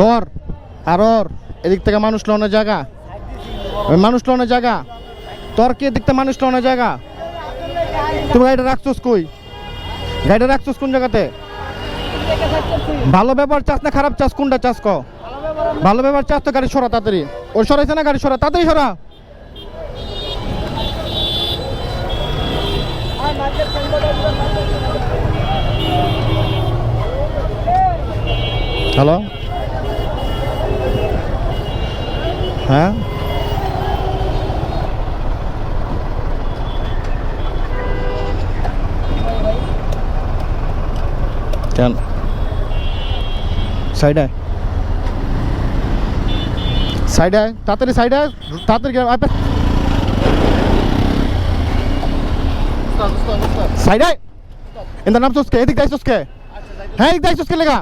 তোর, আর ওর, এদিক থেকে মানুষ লোনে জায়গা। মানুষ লোনে জায়গা। তোর কি এদিক থেকে মানুষ লোনে জায়গা? তুমি গাড়িটা রাখছোস কই? গাড়িটা রাখছোস কোন জায়গাতে? ভালো ব্যবহার চাস না খারাপ চাস? কোনটা চাস ক ভালো ব্যবহার চাস তো গাড়ি সরা তাড়াতাড়ি। ওর সরাইছে না গাড়ি সরা? তাড়াতাড়ি সরা। হ্যালো হ্যাঁ কেন সাইডে সাইডে তাড়াতাড়ি সাইডে তাড়াতাড়ি গিয়ে- আয় পে- সাইডে ইন্দার নাম চুসকে এদিক দাই চুসকে হ্যাঁ এদিক দাই চুসকে লেগা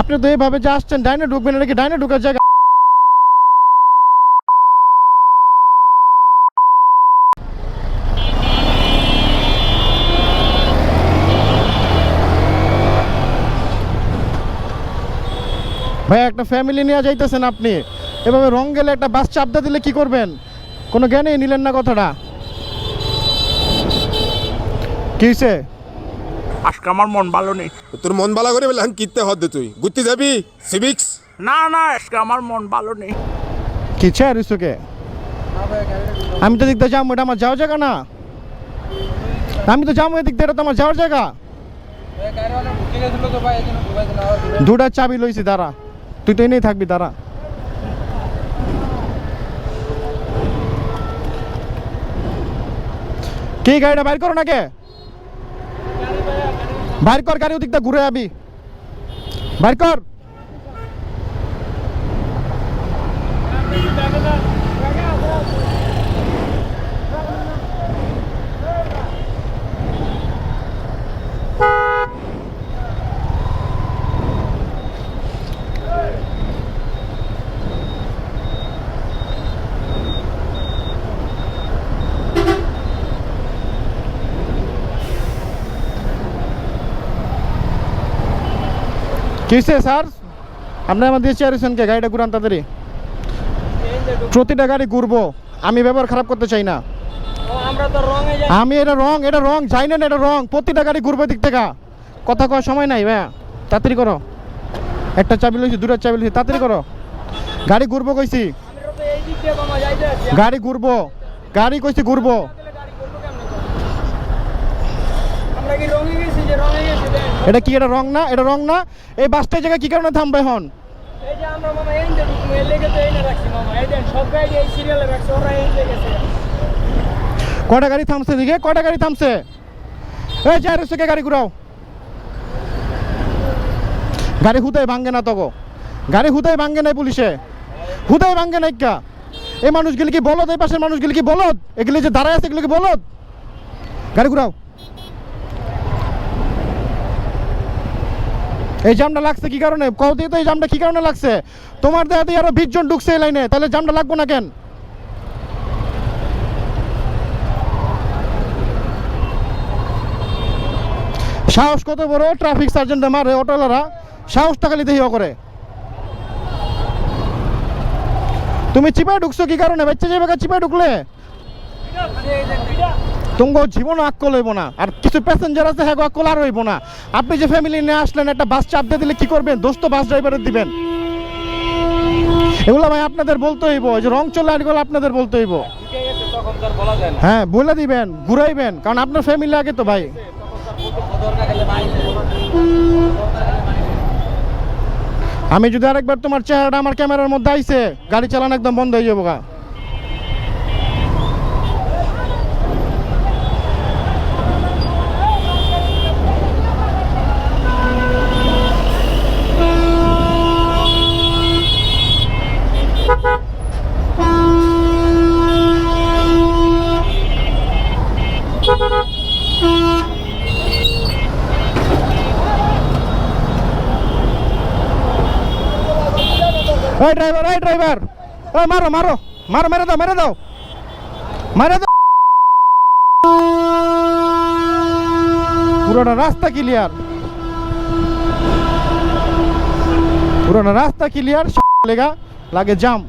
আপনি তো এইভাবে যে আসছেন, ডাইনে ঢুকবেন, এটা কি ডাইনে ঢুকার জায়গা? ভাই, একটা ফ্যামিলি নিয়ে যাইতেছেন আপনি। এভাবে রং গেলে একটা বাস চাপদা দিলে কি করবেন? কোনো জ্ঞানেই নিলেন না কথাটা। কি হয়েছে আজকে আমার মন ভালো নেই। তোর মন বালা করে বলে কিনতে হদ্দে তুই। ঘুরতে যাবি? সিভিক্স না না আজকে আমার মন ভালো নেই। কি চাই রিসুকে আমি তো দিয়ে যাব এটা আমার যাওয়ার জায়গা না। আমি তো যাব এদিক দিয়ে এটা তো আমার যাওয়ার জায়গা। দুটা চাবি লইছি দাঁড়া। তুই তো এনেই থাকবি দাঁড়া। কি গাড়িটা বাইর করো নাকি? বাইর কর গাড়ি ওদিকটা ঘুরে যাবি বাইর কর। কিসে স্যার? আপনি আমার দিয়ে চেয়ারেছেন কে? গাড়িটা ঘুরান তাড়াতাড়ি। প্রতিটা গাড়ি ঘুরবো। আমি ব্যবহার খারাপ করতে চাই না। আমি এটা রং এটা রং যাই না এটা রং। প্রতিটা গাড়ি ঘুরবো দিক থেকে। কথা কওয়ার সময় নাই, ভাইয়া। তাড়াতাড়ি করো। একটা চাবি লইছি দুটা চাবি লইছি, তাড়াতাড়ি করো। গাড়ি ঘুরবো কইছি। গাড়ি ঘুরবো। গাড়ি কইছি ঘুরবো। এটা কি এটা রং না? এটা রং না? এই বাসটা জায়গায় কি কারণে থামবে এখন? কটা গাড়ি থামছে দিকে কয়টা গাড়ি থামছে? এই চার থেকে গাড়ি ঘুরাও। গাড়ি হুদাই ভাঙ্গে না তগো। গাড়ি হুদাই ভাঙ্গে নাই পুলিশে। হুদাই ভাঙ্গে নাই কা। এই মানুষগুলি কি বলদ? এই পাশের মানুষগুলি কি বলদ? এগুলি যে দাঁড়ায় আছে এগুলি কি বলদ? গাড়ি ঘুরাও। এই জামটা লাগছে কি কারণে? কও দিয়ে তো এই জামটা কি কারণে লাগছে? তোমার দেখাতে আরও বিশ জন ঢুকছে এই লাইনে, তাহলে জামটা লাগবো না কেন? সাহস কত বড়? ট্রাফিক সার্জেন্টে মারে অটোলারা সাহসটা খালি দেহিও করে। তুমি চিপায় ঢুকছো কি কারণে? বাচ্চা যাবে চিপায় ঢুকলে? তোমার জীবন আক্কল হইব না আর কিছু প্যাসেঞ্জার আছে হ্যাঁ আক্কল আর হইব না আপনি যে ফ্যামিলি নিয়ে আসলেন একটা বাস চাপ দিয়ে দিলে কি করবেন দোস্ত বাস ড্রাইভারের দিবেন এগুলো ভাই আপনাদের বলতে হইব যে রং চলে এগুলো আপনাদের বলতে হইব। হ্যাঁ বলে দিবেন, ঘুরাইবেন, কারণ আপনার ফ্যামিলি আগে তো ভাই। আমি যদি আরেকবার তোমার চেহারাটা আমার ক্যামেরার মধ্যে আইছে, গাড়ি চালানো একদম বন্ধ হয়ে যাব গা। ওই ড্রাইভার ওই ড্রাইভার ওই মারো মারো মারো, মেরে দাও মেরে দাও। মেরে দাও। পুরোটা রাস্তা ক্লিয়ার পুরোটা রাস্তা ক্লিয়ার লেগা, লাগে জাম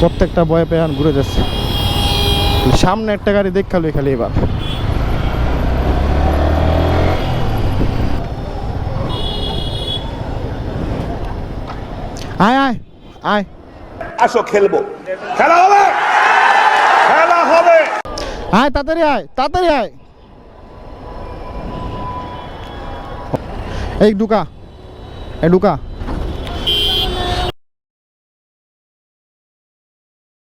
প্রত্যেকটা বয়ে পেয়ান ঘুরে যাচ্ছে। সামনে একটা গাড়ি দেখাল খালি এবার। আয় আয় আয়। আসো খেলব। খেলা হবে? খেলা হবে। আয় তাড়াতাড়ি আয় তাড়াতাড়ি আয়। এই ঢুকা। এই ঢুকা।